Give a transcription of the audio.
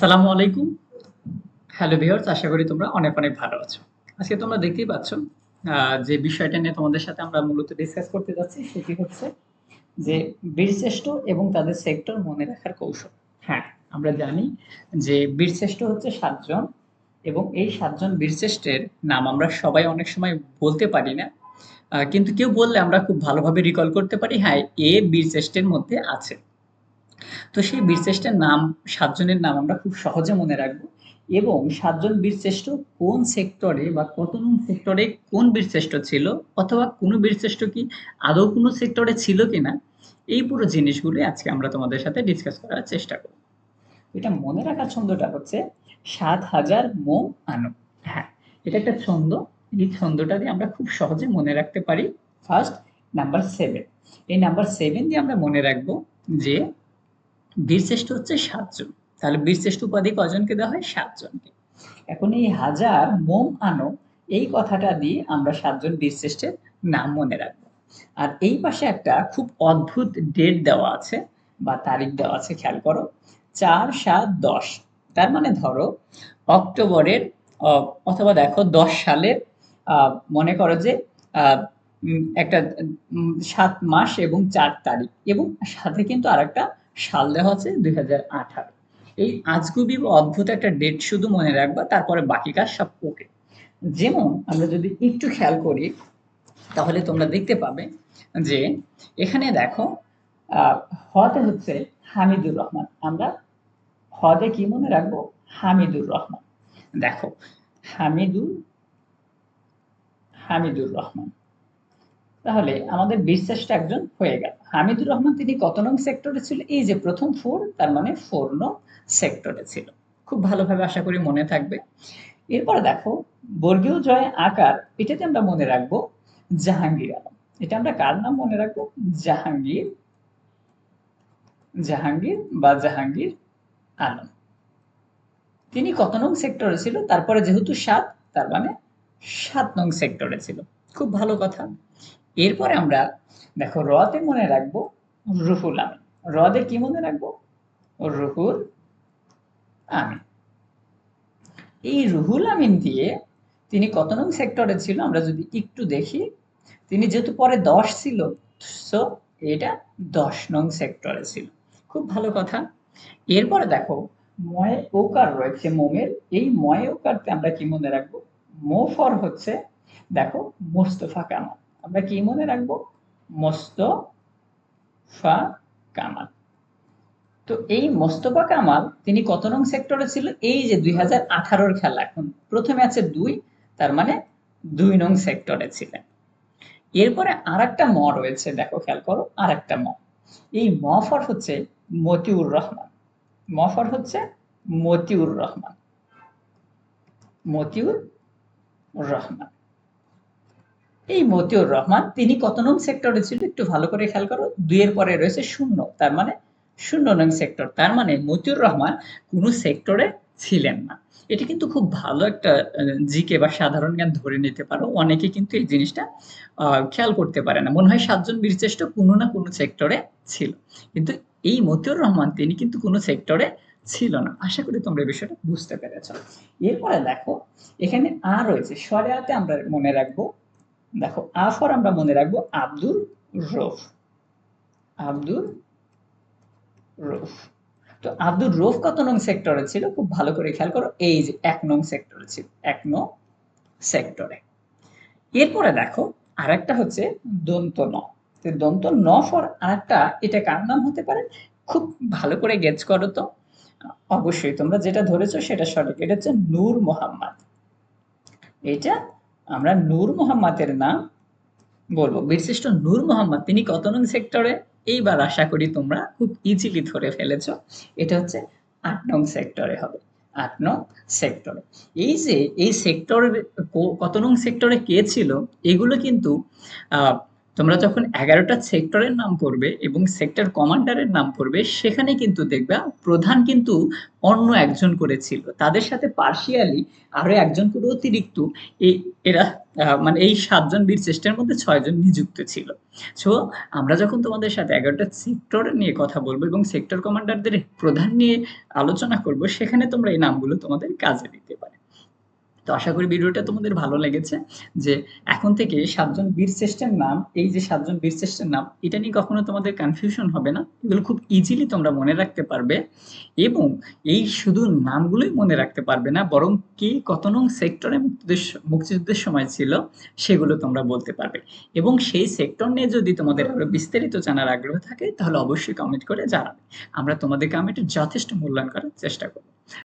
আসসালামু আলাইকুম। Hello viewers আশা করি তোমরা অনেক অনেক ভালো আছো। আজকে তোমরা দেখতেই পাচ্ছ যে বিষয়টা নিয়ে তোমাদের সাথে আমরা মূলত ডিসকাস করতে যাচ্ছি সেটি হচ্ছে যে বীরশ্রেষ্ঠ এবং তাদের সেক্টর মনে রাখার কৌশল। হ্যাঁ আমরা জানি যে বীরশ্রেষ্ঠ হচ্ছে সাতজন এবং এই সাতজন বীরশ্রেষ্ঠের নাম আমরা সবাই অনেক সময় বলতে পারি না। কিন্তু কেউ বললে আমরা খুব ভালোভাবে রিকল করতে পারি হ্যাঁ এ বীরশ্রেষ্ঠের মধ্যে আছে। তো সেই বীরশ্রেষ্ঠের নাম, সাতজনের নাম আমরা খুব সহজে মনে রাখব। এবং সাতজন বীরশ্রেষ্ঠ কোন সেক্টরে বা কত সেক্টরে কোন বীরশ্রেষ্ঠ ছিল অথবা কোনো বীরশ্রেষ্ঠ কি আদৌ কোনো সেক্টরে ছিল কিনা, এই পুরো জিনিসগুলো আজকে আমরা তোমাদের সাথে ডিসকাস করার চেষ্টা করব। এটা মনে রাখার ছন্দটা হচ্ছে সাত হাজার মোম আনো। হ্যাঁ এটা একটা ছন্দ। এই ছন্দটা দিয়ে আমরা খুব সহজে মনে রাখতে পারি। ফার্স্ট নাম্বার সেভেন এই নাম্বার সেভেন দিয়ে আমরা মনে রাখব যে বীরশ্রেষ্ঠ হচ্ছে সাতজন। তাহলে বীরশ্রেষ্ঠ উপাধি কজনকে দেওয়া হয়? সাতজনকে। এখন এই হাজার মোম আনো, এই কথাটা দিয়ে আমরা সাতজন বীরশ্রেষ্ঠের নাম মনে রাখব। আর এই পাশে একটা খুব অদ্ভুত ডেট দেওয়া আছে, বা তারিখ দেওয়া আছে, খেয়াল করো। চার সাত দশ। তার মানে ধরো, অক্টোবরের অথবা দেখো দশ সালের মনে করো যে একটা সাত মাস এবং চার তারিখ। এবং সাথে কিন্তু আরেকটা সাল দেওয়া আছে দুই হাজার আঠারো। এই আজগুবি বা অদ্ভুত একটা ডেট শুধু মনে রাখবা, তারপরে বাকি কাজ সব ওকে যেমন আমরা যদি একটু খেয়াল করি, তাহলে তোমরা দেখতে পাবে যে এখানে দেখো হতে হচ্ছে হামিদুর রহমান। আমরা হদে কি মনে রাখব? হামিদুর রহমান। দেখো, হামিদুর হামিদুর রহমান। তাহলে আমাদের বিশ্বাসটা একজন হয়ে গেল। হামিদুর রহমান, তিনি কত নং সেক্টরে ছিল? এই যে প্রথম ফোর তার মানে ফোর নং সেক্টরে ছিল। খুব ভালোভাবে আশা করি মনে থাকবে। এরপরে দেখো, বর্গীয় জয় আকার, এটাতে আমরা মনে রাখব জাহাঙ্গীর আলম। এটা আমরা কার নাম মনে রাখব? জাহাঙ্গীর জাহাঙ্গীর বা জাহাঙ্গীর আলম। তিনি কত নং সেক্টরে ছিল? তারপরে যেহেতু সাত, তার মানে সাত নং সেক্টরে ছিল। খুব ভালো কথা। এরপরে আমরা দেখো রতে মনে রাখব রুহুল আমিন। রদে কি মনে রাখব? রুহুল আমিন। এই রুহুল আমিন দিয়ে তিনি কত নং সেক্টরে ছিল আমরা যদি একটু দেখি, তিনি যেহেতু পরে দশ ছিল সো এটা দশ নং সেক্টরে ছিল। খুব ভালো কথা। এরপরে দেখো, ময় ওকার রয়েছে মোমের। এই ময় ওকারতে আমরা কি মনে রাখব? মোফর হচ্ছে, দেখো মোস্তফা কামাল। আমরা কি মনে রাখব? মোস্তফা কামাল। তো এই মোস্তফা কামাল, তিনি কত নং সেক্টরে ছিল? এই যে দুই হাজার আঠারোর খেলা এখন। প্রথমে আছে দুই, তার মানে দুই নং সেক্টরে ছিলেন। এরপরে আর একটা ম রয়েছে, দেখো খেয়াল করো আর একটা ম। এই মফর হচ্ছে মতিউর রহমান। মফর হচ্ছে মতিউর রহমান। মতিউর রহমান। এই মতিউর রহমান, তিনি কত নং সেক্টরে ছিল একটু ভালো করে খেয়াল করো, দুইয়ের পরে রয়েছে শূন্য, তার মানে শূন্য নং সেক্টর, তার মানে মতিউর রহমান কোন সেক্টরে ছিলেন না। এটি কিন্তু খুব ভালো একটা জিকে বা সাধারণ জ্ঞান ধরে নিতে পারো, অনেকে কিন্তু এই জিনিসটা খেয়াল করতে পারে না। মনে হয় সাতজন বীরশ্রেষ্ঠ কোনো না কোনো সেক্টরে ছিল। কিন্তু এই মতিউর রহমান, তিনি কিন্তু কোনো সেক্টরে ছিল না। আশা করি তোমরা এই বিষয়টা বুঝতে পেরেছ। এরপরে দেখো, এখানে আ রয়েছে, সরেয়াতে আমরা মনে রাখব দেখো আফর আমরা মনে রাখব আব্দুর রফ আব্দুর রফ তো আব্দুর রফ কত নং সেক্টরে ছিল? খুব ভালো করে খেয়াল করো, এই যে এক নং সেক্টরে ছিল, এক নং সেক্টরে। এরপরে দেখো, আরেকটা হচ্ছে দন্ত ন। দন্ত ন ফর আরেকটা, এটা কার নাম হতে পারে? খুব ভালো করে গেজ করো তো। অবশ্যই তোমরা যেটা ধরেছো সেটা সঠিক। এটা হচ্ছে নূর মোহাম্মদ। এটা আমরা নূর মোহাম্মদের নাম বলব। বীরশ্রেষ্ঠ নূর মোহাম্মদ, তিনি কত নং সেক্টরে? এইবার আশা করি তোমরা খুব ইজিলি ধরে ফেলেছ, এটা হচ্ছে আট নং সেক্টরে হবে। আট নং সেক্টরে। এই যে, এই সেক্টরের কত নং সেক্টরে কে ছিল? এগুলো কিন্তু তোমরা যখন এগারোটা সেক্টরের নাম পড়বে এবং সেক্টর কমান্ডারের নাম পড়বে, সেখানে কিন্তু দেখবা প্রধান কিন্তু অন্য একজন করে ছিল। তাদের সাথে পার্শিয়ালি আরও একজন করে অতিরিক্ত এ, এরা মানে এই ৭ জন বীর শ্রেষ্ঠের মধ্যে ছয়জন নিযুক্ত ছিল। সো আমরা যখন তোমাদের সাথে এগারোটা সেক্টর নিয়ে কথা বলব এবং সেক্টর কমান্ডারদের প্রধান নিয়ে আলোচনা করব, সেখানে তোমরা এই নামগুলো তোমাদের কাজে দিতে পারে। তো আশা করি ভিডিওটা তোমাদের ভালো লেগেছে যে এখন থেকে সাতজন বীর শ্রেষ্ঠের নাম, এই যে ৭ জন বীর শ্রেষ্ঠের নাম এটা নিয়ে কখনো তোমাদের কনফিউশন হবে না। এগুলো খুব ইজিলি তোমরা মনে রাখতে পারবে এবং এই শুধু নামগুলোই মনে রাখতে পারবে না বরং কে কত নং সেক্টরে মুক্তিযুদ্ধের মুক্তিযুদ্ধের সময় ছিল সেগুলো তোমরা বলতে পারবে এবং সেই সেক্টর নিয়ে যদি তোমাদের আরও বিস্তারিত জানার আগ্রহ থাকে তাহলে অবশ্যই কমেন্ট করে জানাবে। আমরা তোমাদের কমেন্টের যথেষ্ট মূল্যায়ন করার চেষ্টা করব।